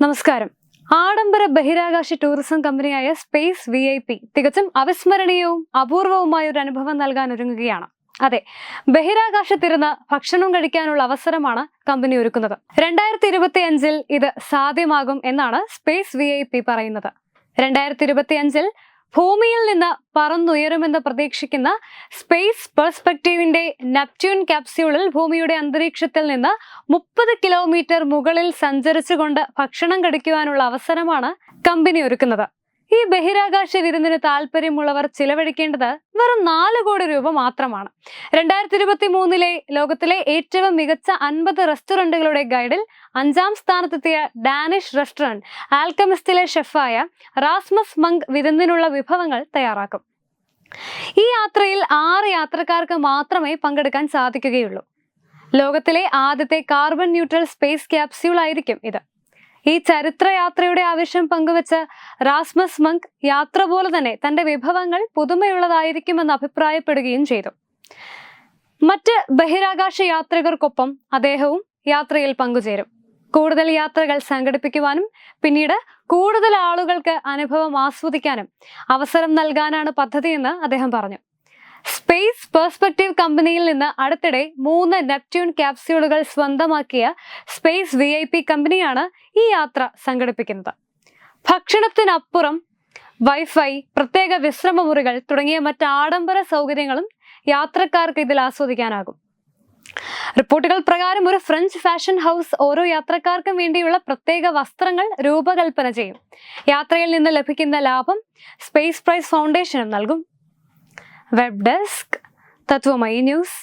നമസ്കാരം. ആഡംബര ബഹിരാകാശ ടൂറിസം കമ്പനിയായ സ്പേസ് വി ഐ പി തികച്ചും അവിസ്മരണീയവും അപൂർവവുമായ ഒരു അനുഭവം നൽകാൻ ഒരുങ്ങുകയാണ്. അതെ ബഹിരാകാശത്തിരുന്ന് ഭക്ഷണം കഴിക്കാനുള്ള അവസരമാണ് കമ്പനി ഒരുക്കുന്നത്. രണ്ടായിരത്തി ഇരുപത്തി അഞ്ചിൽ ഇത് സാധ്യമാകും എന്നാണ് സ്പേസ് വി ഐ പി പറയുന്നത്. രണ്ടായിരത്തി ഇരുപത്തി അഞ്ചിൽ ഭൂമിയിൽ നിന്ന് പറന്നുയരുമെന്ന് പ്രതീക്ഷിക്കുന്ന സ്പേസ് പെർസ്പെക്റ്റീവിന്റെ നെപ്റ്റ്യൂൺ ക്യാപ്സ്യൂളിൽ ഭൂമിയുടെ അന്തരീക്ഷത്തിൽ നിന്ന് മുപ്പത് കിലോമീറ്റർ മുകളിൽ സഞ്ചരിച്ചുകൊണ്ട് ഭക്ഷണം കടിക്കുവാനുള്ള അവസരമാണ് കമ്പനി ഒരുക്കുന്നത്. ഈ ബഹിരാകാശ വിരുന്നിന് താല്പര്യമുള്ളവർ ചിലവഴിക്കേണ്ടത് വെറും നാല് കോടി രൂപ മാത്രമാണ്. രണ്ടായിരത്തി ഇരുപത്തി മൂന്നിലെ ലോകത്തിലെ ഏറ്റവും മികച്ച അൻപത് റെസ്റ്റോറന്റുകളുടെ ഗൈഡിൽ അഞ്ചാം സ്ഥാനത്തെത്തിയ ഡാനിഷ് റെസ്റ്റോറന്റ് ആൽക്കമിസ്റ്റിലെ ഷെഫായ റാസ്മസ് മങ്ക് വിരുന്നിനുള്ള വിഭവങ്ങൾ തയ്യാറാക്കും. ഈ യാത്രയിൽ ആറ് യാത്രക്കാർക്ക് മാത്രമേ പങ്കെടുക്കാൻ സാധിക്കുകയുള്ളൂ. ലോകത്തിലെ ആദ്യത്തെ കാർബൺ ന്യൂട്രൽ സ്പേസ് ക്യാപ്സ്യൂൾ ആയിരിക്കും ഇത്. ഈ ചരിത്രയാത്രയുടെ ആവശ്യം പങ്കുവച്ച് റാസ്മസ് മങ്ക് യാത്ര പോലെ തന്നെ തന്റെ വിഭവങ്ങൾ പുതുമയുള്ളതായിരിക്കുമെന്ന് അഭിപ്രായപ്പെടുകയും ചെയ്തു. മറ്റ് ബഹിരാകാശ യാത്രികർക്കൊപ്പം അദ്ദേഹവും യാത്രയിൽ പങ്കുചേരും. കൂടുതൽ യാത്രകൾ സംഘടിപ്പിക്കുവാനും പിന്നീട് കൂടുതൽ ആളുകൾക്ക് അനുഭവം ആസ്വദിക്കാനും അവസരം നൽകാനാണ് പദ്ധതിയെന്ന് അദ്ദേഹം പറഞ്ഞു. സ്പേസ് പെർസ്പെക്റ്റീവ് കമ്പനിയിൽ നിന്ന് അടുത്തിടെ മൂന്ന് നെപ്റ്റ്യൂൺ ക്യാപ്സ്യൂളുകൾ സ്വന്തമാക്കിയ സ്പേസ് വി ഐ പി കമ്പനിയാണ് ഈ യാത്ര സംഘടിപ്പിക്കുന്നത്. ഭക്ഷണത്തിനപ്പുറം വൈഫൈ പ്രത്യേക വിശ്രമമുറികൾ തുടങ്ങിയ മറ്റ് ആഡംബര സൗകര്യങ്ങളും യാത്രക്കാർക്ക് ഇതിൽ ആസ്വദിക്കാനാകും. റിപ്പോർട്ടുകൾ പ്രകാരം ഒരു ഫ്രഞ്ച് ഫാഷൻ ഹൗസ് ഓരോ യാത്രക്കാർക്കും വേണ്ടിയുള്ള പ്രത്യേക വസ്ത്രങ്ങൾ രൂപകൽപ്പന ചെയ്യും. യാത്രയിൽ നിന്ന് ലഭിക്കുന്ന ലാഭം സ്പേസ് പ്രൈസ് ഫൗണ്ടേഷനും നൽകും. Web desk ತತ್ವಮಯಿ news